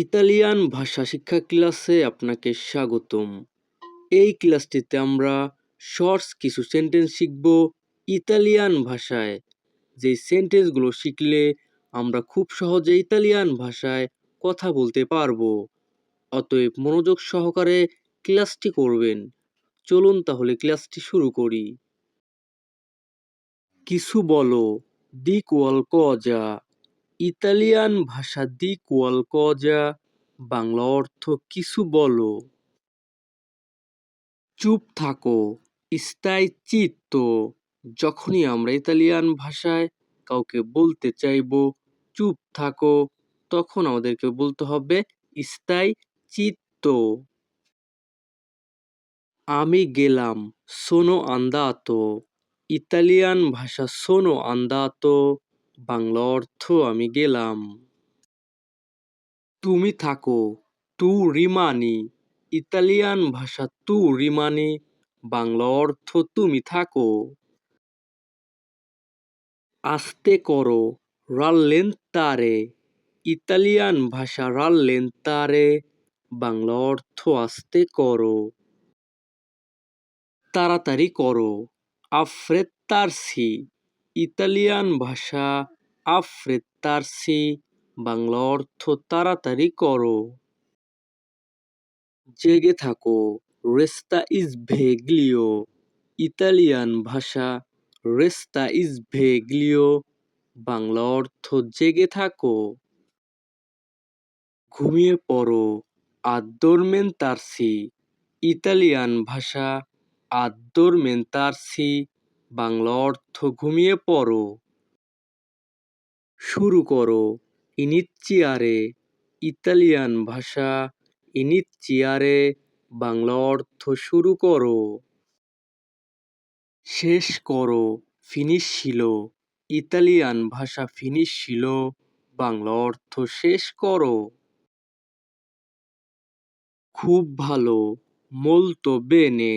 Italian ভাষা শিক্ষা ক্লাসে আপনাকে স্বাগতম। এই ক্লাসটিতে আমরা শর্টস কিছু সেন্টেন্স শিখব ইতালিয়ান ভাষায়। যে সেন্টেন্সগুলো শিখলে আমরা খুব সহজে ইতালিয়ান ভাষায় কথা বলতে পারব। অতএব মনোযোগ সহকারে ক্লাসটি করবেন। চলুন তাহলে ক্লাসটি শুরু করি। কিছু বলো দি qualcosa ইতালিয়ান ভাষা দি qualcosa বাংলা অর্থ কিছু বলো। চুপ থাকো, স্থায়ী চিত্ত। যখনই আমরা ইতালিয়ান ভাষায় কাউকে বলতে চাইব, চুপ থাকো, তখন আমাদেরকে বলতে হবে স্থায়ী চিত্ত। আমি গেলাম, সোনো আন্দাতো। ইতালিয়ান ভাষা সোনো আন্দাতো। বাংলা অর্থ আমি গেলাম। তুমি থাকো, তু রিমানি। ইতালিয়ান ভাষা তু রিমানি, বাংলা অর্থ তুমি থাকো। আস্তে করো, রাল্লেন্তারে। ইতালিয়ান ভাষা রাল্লেন্তারে, বাংলা অর্থ আস্তে করো। তাড়াতাড়ি করো আফ্রেত্তারসি ইতালিয়ান ভাষা আফ্রেত্তারসি বাংলা অর্থ তাড়াতাড়ি করো। জেগে থাকো, রেস্তা ইজ ভেগলিও। ইতালিয়ান ভাষা রেস্তা ইজ ভেগলিও, বাংলা অর্থ জেগে থাকো। ঘুমিয়ে পড়ো আদ্দোরমেন্তারসি ইতালিয়ান ভাষা আদ্দোরমেন্তারসি বাংলা অর্থ ঘুমিয়ে পড়ো। শুরু করো। ইনিচ্চিয়ারে ইতালিয়ান ভাষা। ইনিচ্চিয়ারে বাংলা অর্থ শুরু করো। শেষ করো। ফিনিশ ছিল ইতালিয়ান ভাষা ফিনিশ ছিল বাংলা অর্থ শেষ করো। খুব ভালো। মোলতো বেনে।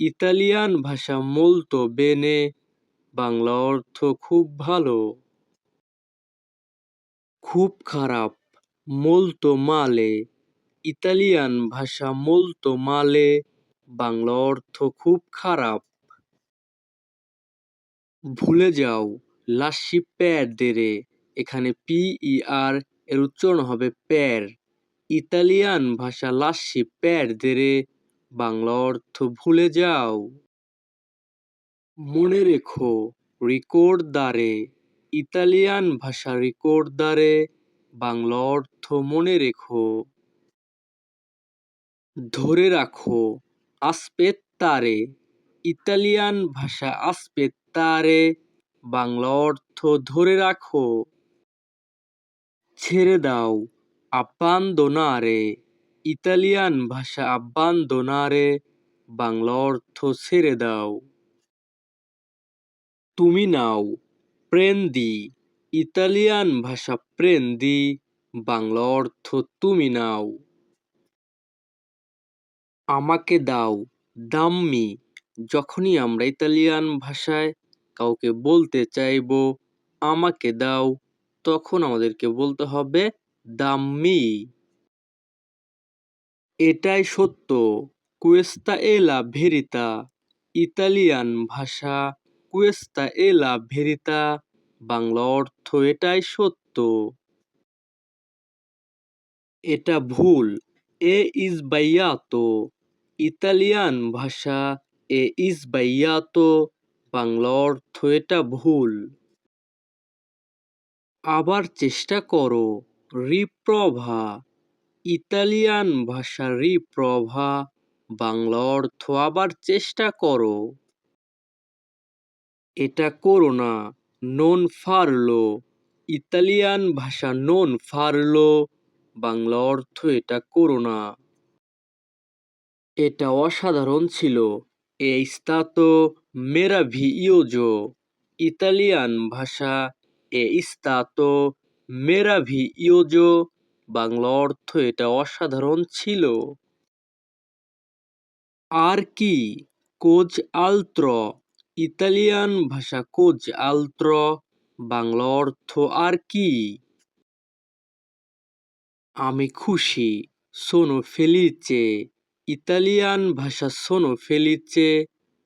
ইতালিয়ান ভাষা মোলতো বেনে, বাংলা অর্থ খুব ভালো। খুব খারাপ, মোলতো মালে। ইতালিয়ান ভাষা মোলতো মালে, বাংলা অর্থ খুব খারাপ। ভুলে যাও, লাসি দেরে। এখানে পি ই আর এর উচ্চারণ হবে প্যার। ইতালিয়ান ভাষা লাসি দেরে। বাংলা অর্থ ভুলে যাও। মনে রেখো রিকোর্দারে ইতালিয়ান ভাষা রিকোর্দারে বাংলা অর্থ মনে রেখো। ধরে রাখো আসপেত্তারে ইতালিয়ান ভাষা আসপেত্তারে বাংলা অর্থ ধরে রাখো। ছেড়ে দাও আব্বান্দোনারে ইতালিয়ান ভাষা আব্বান্দোনারে বাংলা অর্থ ছেড়ে দাও। তুমি নাও প্রেন্দি, ইতালিয়ান ভাষা প্রেন্দি, বাংলা অর্থ তুমি নাও। আমাকে দাও দাম্মি, যখনই আমরা ইতালিয়ান ভাষায় কাউকে বলতে চাইব, আমাকে দাও, তখন আমাদেরকে বলতে হবে দাম্মি। এটাই সত্য। কুয়েস্তা এলা ভেরিতা। ইতালিয়ান ভাষা, কুয়েস্তা এলা ভেরিতা। বাংলা অর্থ এটাই সত্য। এটা ভুল। এ ইজ বাইয়াতো। ইতালিয়ান ভাষা, এ ইজ বাইয়াতো। বাংলা অর্থ এটা ভুল। আবার চেষ্টা করো। রিপ্রভা। ইতালিয়ান ভাষা রিপ্রভা বাংলা অর্থ আবার চেষ্টা করো। এটা করো না নন ফারলো ইতালিয়ান ভাষা নন ফারলো বাংলা অর্থ এটা করো না। এটা অসাধারণ ছিল, এ স্তাতো মেরাভিইয়োজো ইতালিয়ান ভাষা, এ স্তাতো মেরাভিইয়োজো বাংলা অর্থ এটা অসাধারণ ছিল। আর কি? কোজ আলত্র। ইতালিয়ান ভাষা কোজ আলত্র। বাংলা অর্থ আর কি? আমি খুশি। সোনো ফেলিচে। ইতালিয়ান ভাষা সোনো ফেলিচে।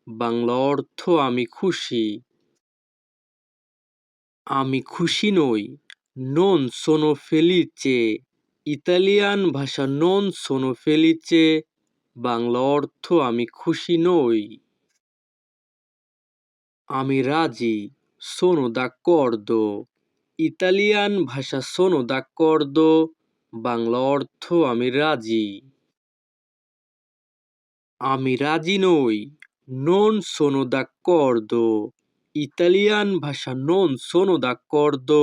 বাংলা অর্থ আমি খুশি। আমি খুশি নই। নন সোনো ফেলিচে। ইতালিয়ান ভাষা নন সোনো ফেলিচে বাংলা অর্থ আমি খুশি নই আমি রাজি সোনো d'accordo ইতালিয়ান ভাষা সোনো d'accordo বাংলা অর্থ আমি রাজি আমি রাজি নই নন সোনো d'accordo ইতালিয়ান ভাষা নন সোনো d'accordo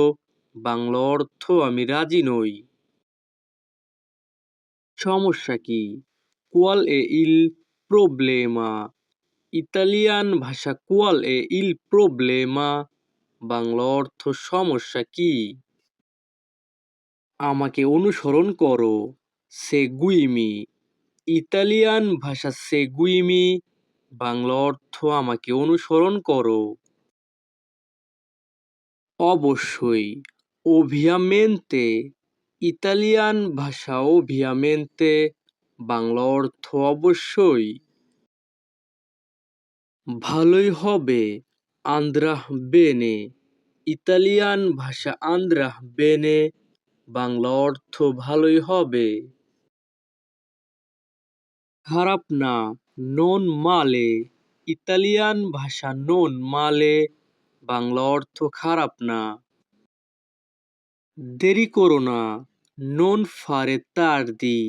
বাংলা অর্থ আমি রাজি নই সমস্যা কি? কোয়াল এ ইল প্রবলেমা ইতালিয়ান ভাষা কোয়াল এ ইল প্রবলেমা বাংলা অর্থ সমস্যা কি? আমাকে অনুসরণ করো। সেগুইমি ইতালিয়ান ভাষা সেগুইমি বাংলা অর্থ আমাকে অনুসরণ করো। অবশ্যই। ওভিয়ামেন্তে ইতালিয়ান ভাষা ওভিয়ামেন্তে বাংলা অর্থ অবশ্যই। ভালোই হবে, আন্দ্রাহ বেনে। ইতালিয়ান ভাষা আন্দ্রাহ বেনে, বাংলা অর্থ ভালোই হবে। খারাপ না, নন মালে। ইতালিয়ান ভাষা নন মালে, বাংলা অর্থ খারাপ না। দেরি করো না। নন ফারে তার্দি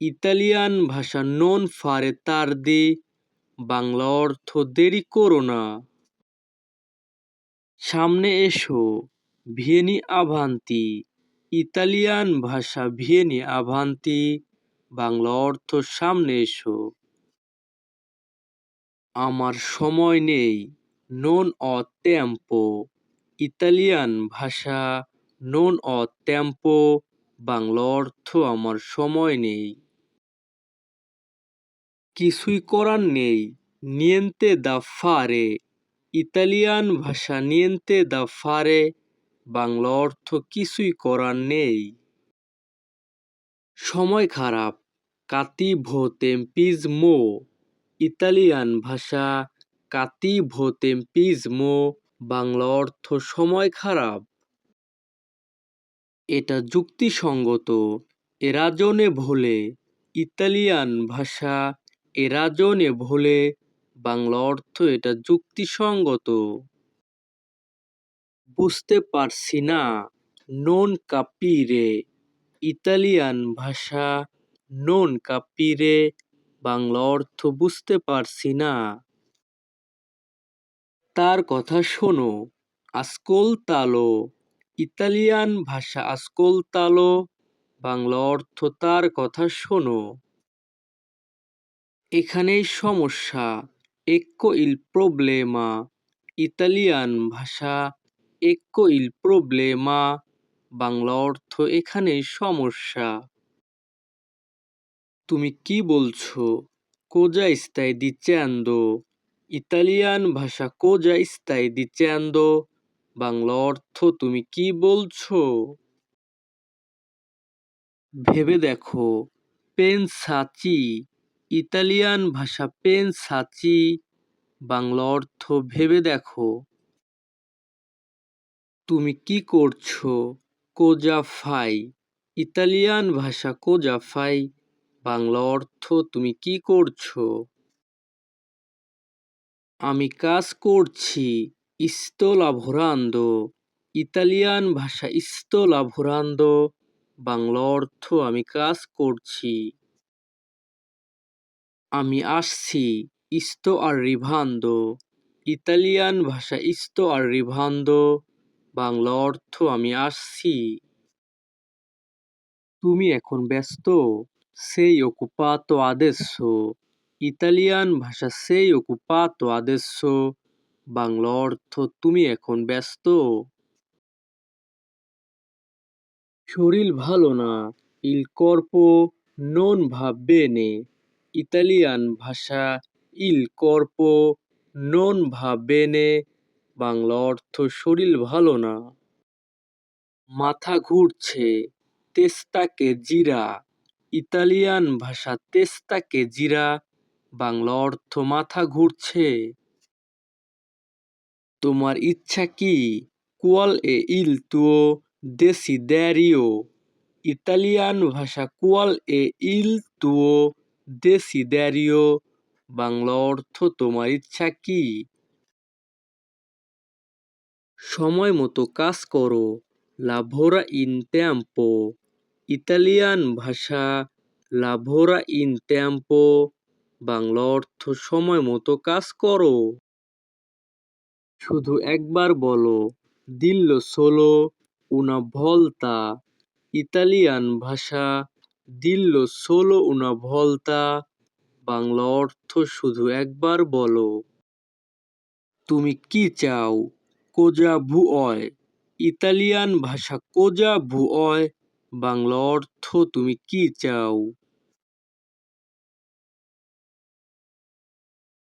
ইতালিয়ান ভাষা নন ফারে তার্দি বাংলা অর্থ দেরি করো না। সামনে এসো। ভিয়েনি আভান্তি। ইতালিয়ান ভাষা ভিয়েনি আভান্তি। বাংলা অর্থ সামনে এসো। আমার সময় নেই। নন অ টেম্পো ইতালিয়ান ভাষা নন অ টেম্পো বাংলা অর্থ আমার সময় নেই। কিছুই করার নেই। নিয়েন্তে দা ফারে। ইতালিয়ান ভাষা নিয়েন্তে দা ফারে। বাংলা অর্থ কিছুই করার নেই। সময় খারাপ। কাতিভো তেম্পিজমো ইতালিয়ান ভাষা কাতিভো তেম্পিজমো বাংলা অর্থ সময় খারাপ। এটা যুক্তিসঙ্গত। এরাজনে ভোলে ইতালিয়ান ভাষা এরাজনে ভোলে বাংলা অর্থ এটা যুক্তিসঙ্গত। বুঝতে পারছি না, নন কাপিরে ইতালিয়ান ভাষা, নন কাপিরে বাংলা অর্থ বুঝতে পারছি না। তার কথা শোনো আসকোলতালো ইতালিয়ান ভাষা আসকোলতালো, বাংলা অর্থ তার কথা শোনো। এখানেই সমস্যা এক্কো ইল প্রবলেমা। ইতালিয়ান ভাষা এক্কো ইল প্রবলেমা, বাংলা অর্থ এখানেই সমস্যা। তুমি কি বলছো? কোজা স্তাই দিচ্যান্দো ইতালিয়ান ভাষা কোজা স্তাই দিচ্যান্দো বাংলা অর্থ তুমি কি বলছো? ভেবে দেখো, পেন পেনসাচি ইতালিয়ান ভাষা পেন পেনসাচি বাংলা অর্থ ভেবে দেখো। তুমি কি করছ? কোজা ফাই, ইতালিয়ান ভাষা কোজা ফাই, বাংলা অর্থ তুমি কি করছ? আমি কাজ করছি ইস্তো লাভোরান্দো ইতালিয়ান ভাষা ইস্তলাভরান্দো, বাংলা অর্থ আমি কাজ করছি। আমি আসছি ইস্ত আর রিভান্দো, ইতালিয়ান ভাষা ইস্ত আর রিভান্দো, বাংলা অর্থ আমি আসছি। তুমি এখন ব্যস্ত, সেই অকুপাত adesso ইতালিয়ান ভাষা সেই অকুপাত adesso বাংলা অর্থ তুমি এখন ব্যস্ত। শরীর ভালো না, ইল নন ভা বেনে ইতালিয়ান ভাষা ইল নন ভা বেনে বাংলা অর্থ শরীর ভালো না। মাথা ঘুরছে, তেস্তাকে জিরা। ইতালিয়ান ভাষা তেস্তাকে জিরা। বাংলা অর্থ মাথা ঘুরছে। তোমার ইচ্ছা কি? কুয়াল এ ইল তুও দেশি দেসিদেরিও ইতালিয়ান ভাষা কুয়াল এ ইল তুও দেশি দেসিদেরিও বাংলা অর্থ তোমার ইচ্ছা কি? সময় মতো কাজ করো। লাভোরা ইন ট্যাম্পো ইতালিয়ান ভাষা লাভোরা ইন ট্যাম্পো বাংলা অর্থ সময় মতো কাজ করো। শুধু একবার বলো, দিল্লো সোলো, উনা ভলতা, ইতালিয়ান ভাষা, দিল্লো সোলো, উনা ভলতা, বাংলা অর্থ শুধু একবার বলো। তুমি কি চাও? কোজা ভুঅয় ইতালিয়ান ভাষা কোজা ভুঅয় বাংলা অর্থ তুমি কি চাও?